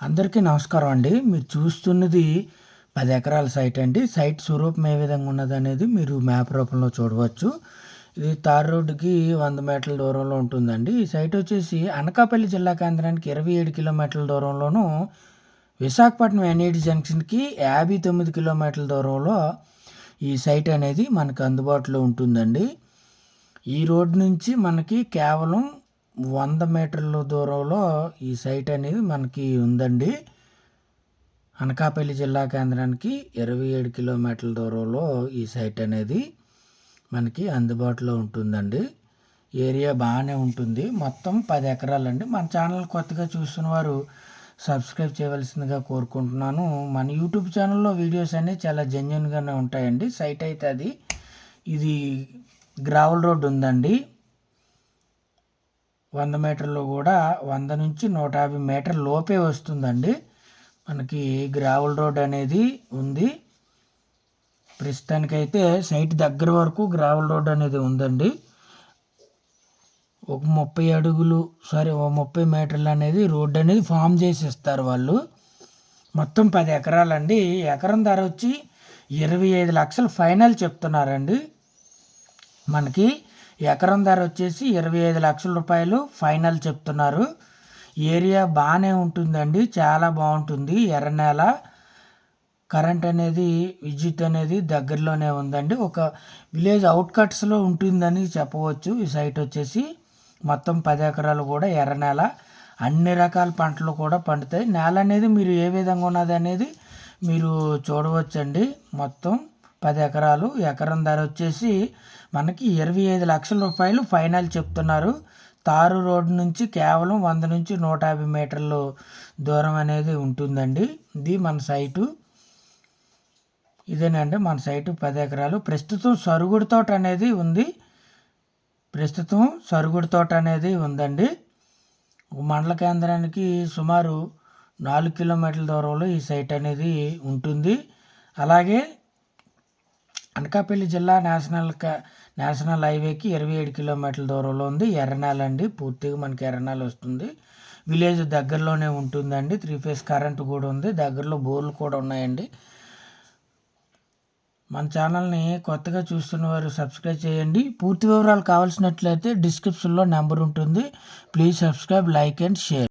అందరికీ నమస్కారం అండి. మీరు చూస్తున్నది పది ఎకరాల సైట్ అండి. సైట్ స్వరూపం ఏ విధంగా ఉన్నది అనేది మీరు మ్యాప్ రూపంలో చూడవచ్చు. ఇది తార్ రోడ్డుకి వంద మీటర్ల దూరంలో ఉంటుందండి. ఈ సైట్ వచ్చేసి అనకాపల్లి జిల్లా కేంద్రానికి ఇరవై ఏడు కిలోమీటర్ల దూరంలోను విశాఖపట్నం ఎన్ఐటి జంక్షన్కి యాభై తొమ్మిది కిలోమీటర్ల దూరంలో ఈ సైట్ అనేది మనకు అందుబాటులో ఉంటుందండి. ఈ రోడ్ నుంచి మనకి కేవలం వంద మీటర్ల దూరంలో ఈ సైట్ అనేది మనకి ఉందండి. అనకాపల్లి జిల్లా కేంద్రానికి ఇరవై ఏడు కిలోమీటర్ల దూరంలో ఈ సైట్ అనేది మనకి అందుబాటులో ఉంటుందండి. ఏరియా బాగానే ఉంటుంది. మొత్తం పది ఎకరాలండి. మన ఛానల్ కొత్తగా చూస్తున్న వారు సబ్స్క్రైబ్ చేయవలసిందిగా కోరుకుంటున్నాను. మన యూట్యూబ్ ఛానల్లో వీడియోస్ అనేవి చాలా జెన్యున్గానే ఉంటాయండి. సైట్ అయితే అది ఇది గ్రావెల్ రోడ్ ఉందండి. వంద మీటర్లు కూడా వంద నుంచి నూట యాభై మీటర్ లోపే వస్తుందండి. మనకి గ్రావెల్ రోడ్ అనేది ఉంది. ప్రస్తుతానికైతే సైట్ దగ్గర వరకు గ్రావెల్ రోడ్ అనేది ఉందండి. ఒక ముప్పై అడుగులు సారీ ఒక ముప్పై మీటర్లు అనేది రోడ్ అనేది ఫామ్ చేసి ఇస్తారు వాళ్ళు. మొత్తం పది ఎకరాలండి. ఎకరం ధర వచ్చి ఇరవై ఐదు లక్షలు ఫైనల్ చెప్తున్నారండి. మనకి ఎకరం ధర వచ్చేసి ఇరవై ఐదు లక్షల రూపాయలు ఫైనల్ చెప్తున్నారు. ఏరియా బాగానే ఉంటుందండి చాలా బాగుంటుంది. ఎర్ర నేల కరెంట్ అనేది విద్యుత్ అనేది దగ్గరలోనే ఉందండి. ఒక విలేజ్ అవుట్కట్స్లో ఉంటుందని చెప్పవచ్చు. ఈ సైట్ వచ్చేసి మొత్తం పది ఎకరాలు కూడా ఎర్ర నేల. అన్ని రకాల పంటలు కూడా పండుతాయి. నేల అనేది మీరు ఏ విధంగా ఉన్నది అనేది మీరు చూడవచ్చండి. మొత్తం పది ఎకరాలు ఎకరం ధర వచ్చేసి మనకి ఇరవై ఐదు లక్షల రూపాయలు ఫైనల్ చెప్తున్నారు. తారు రోడ్డు నుంచి కేవలం వంద నుంచి నూట యాభై మీటర్లు దూరం అనేది ఉంటుందండి. ఇది మన సైటు. ఇదేనండి మన సైటు పది ఎకరాలు. ప్రస్తుతం సరుగుడు తోట అనేది ఉంది. ప్రస్తుతం సరుగుడు తోట అనేది ఉందండి. మండల కేంద్రానికి సుమారు నాలుగు కిలోమీటర్ల దూరంలో ఈ సైట్ అనేది ఉంటుంది. అలాగే అనకాపల్లి జిల్లా నేషనల్ నేషనల్ హైవేకి ఇరవై ఏడు కిలోమీటర్ల దూరంలో ఉంది. ఎర్రనాల్ అండి. పూర్తిగా మనకి ఎర్రనాల్ వస్తుంది. విలేజ్ దగ్గరలోనే ఉంటుందండి. త్రీ ఫేస్ కరెంట్ కూడా ఉంది. దగ్గరలో బోర్లు కూడా ఉన్నాయండి. మన ఛానల్ని కొత్తగా చూస్తున్న వారు సబ్స్క్రైబ్ చేయండి. పూర్తి వివరాలు కావాల్సినట్లయితే డిస్క్రిప్షన్లో నెంబర్ ఉంటుంది. Please subscribe like and share.